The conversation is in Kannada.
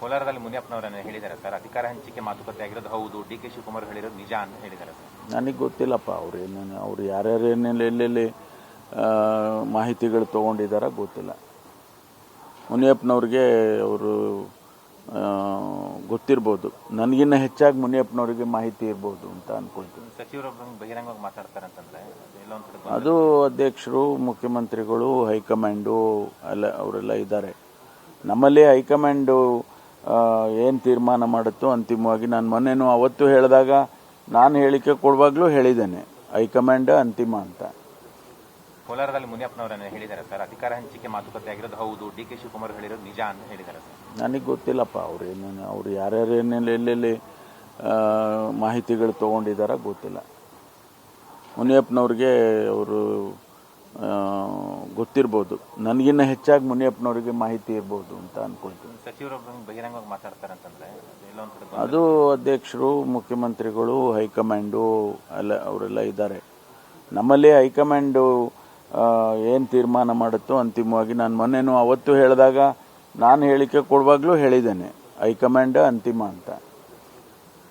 ಕೋಲಾರದಲ್ಲಿ ಮುನಿಯಪ್ಪನವರನ್ನು ಹೇಳಿದ್ದಾರೆ ಸರ್. ಅಧಿಕಾರ ಹಂಚಿಕೆ ಮಾತುಕತೆ ಆಗಿರೋದು ಹೌದು. ಡಿ ಕೆ ಶಿವಕುಮಾರ್ ಹೇಳಿರೋದು ನಿಜ ಅಂತ ಹೇಳಿದ್ದಾರೆ ಸರ್. ನನಗೆ ಗೊತ್ತಿಲ್ಲಪ್ಪ. ಅವ್ರು ಏನೇನು ಅವ್ರು ಯಾರ್ಯಾರು ಏನೇನು ಎಲ್ಲೆಲ್ಲಿ ಮಾಹಿತಿಗಳು ತೊಗೊಂಡಿದ್ದಾರ ಗೊತ್ತಿಲ್ಲ. ಮುನಿಯಪ್ಪನವ್ರಿಗೆ ಅವರು ಗೊತ್ತಿರ್ಬೋದು. ನನಗಿನ್ನ ಹೆಚ್ಚಾಗಿ ಮುನಿಯಪ್ಪನವ್ರಿಗೆ ಮಾಹಿತಿ ಇರ್ಬೋದು ಅಂತ ಅನ್ಕೊಳ್ತೀನಿ. ಸಚಿವರೊಬ್ಬರು ಬಹಿರಂಗವಾಗಿ ಮಾತಾಡ್ತಾರೆ ಅಂತಂದ್ರೆ ಅದು ಅಧ್ಯಕ್ಷರು ಮುಖ್ಯಮಂತ್ರಿಗಳು ಹೈಕಮಾಂಡು ಎಲ್ಲ ಅವರೆಲ್ಲ ಇದ್ದಾರೆ. ನಮ್ಮಲ್ಲಿ ಹೈಕಮಾಂಡು ಏನು ತೀರ್ಮಾನ ಮಾಡುತ್ತೋ ಅಂತಿಮವಾಗಿ ನಾನು ಮೊನ್ನೆನೂ ಅವತ್ತು ಹೇಳಿದಾಗ ನಾನು ಹೇಳಿಕೆ ಕೊಡುವಾಗಲೂ ಹೇಳಿದ್ದೇನೆ. ಹೈಕಮಾಂಡ್ ಅಂತಿಮ ಅಂತ. ಕೋಲಾರದಲ್ಲಿ ಮುನಿಯಪ್ಪನವರನ್ನು ಹೇಳಿದ್ದಾರೆ ಸರ್. ಅಧಿಕಾರ ಹಂಚಿಕೆ ಮಾತುಕತೆ ಆಗಿರೋದು ಹೌದು. ಡಿ ಕೆ ಶಿವಕುಮಾರ್ ಹೇಳಿರೋದು ನಿಜ ಅಂತ ಹೇಳಿದ್ದಾರೆ ಸರ್. ನನಗೆ ಗೊತ್ತಿಲ್ಲಪ್ಪ ಅವ್ರು ಏನೇನು ಅವ್ರು ಯಾರ್ಯಾರು ಏನೇನು ಎಲ್ಲೆಲ್ಲಿ ಮಾಹಿತಿಗಳು ತೊಗೊಂಡಿದ್ದಾರ ಗೊತ್ತಿಲ್ಲ. ಮುನಿಯಪ್ಪನವ್ರಿಗೆ ಅವರು ಗೊತ್ತಿರ್ಬೋದು. ನನಗಿನ್ನ ಹೆಚ್ಚಾಗಿ ಮುನಿಯಪ್ಪನವರಿಗೆ ಮಾಹಿತಿ ಇರ್ಬೋದು ಅಂತ ಅನ್ಕೊಳ್ತೀನಿ. ಬಹಿರಂಗವಾಗಿ ಮಾತಾಡ್ತಾರೆ ಅಂತಂದ್ರೆ ಅದು ಅಧ್ಯಕ್ಷರು ಮುಖ್ಯಮಂತ್ರಿಗಳು ಹೈಕಮಾಂಡು ಎಲ್ಲ ಅವರೆಲ್ಲ ಇದ್ದಾರೆ. ನಮ್ಮಲ್ಲಿ ಹೈಕಮಾಂಡು ಏನು ತೀರ್ಮಾನ ಮಾಡುತ್ತೋ ಅಂತಿಮವಾಗಿ ನಾನು ಮೊನ್ನೆನೂ ಅವತ್ತು ಹೇಳಿದಾಗ ನಾನು ಹೇಳಿಕೆ ಕೊಡುವಾಗಲೂ ಹೇಳಿದ್ದೇನೆ. ಹೈಕಮಾಂಡ್ ಅಂತಿಮ ಅಂತ.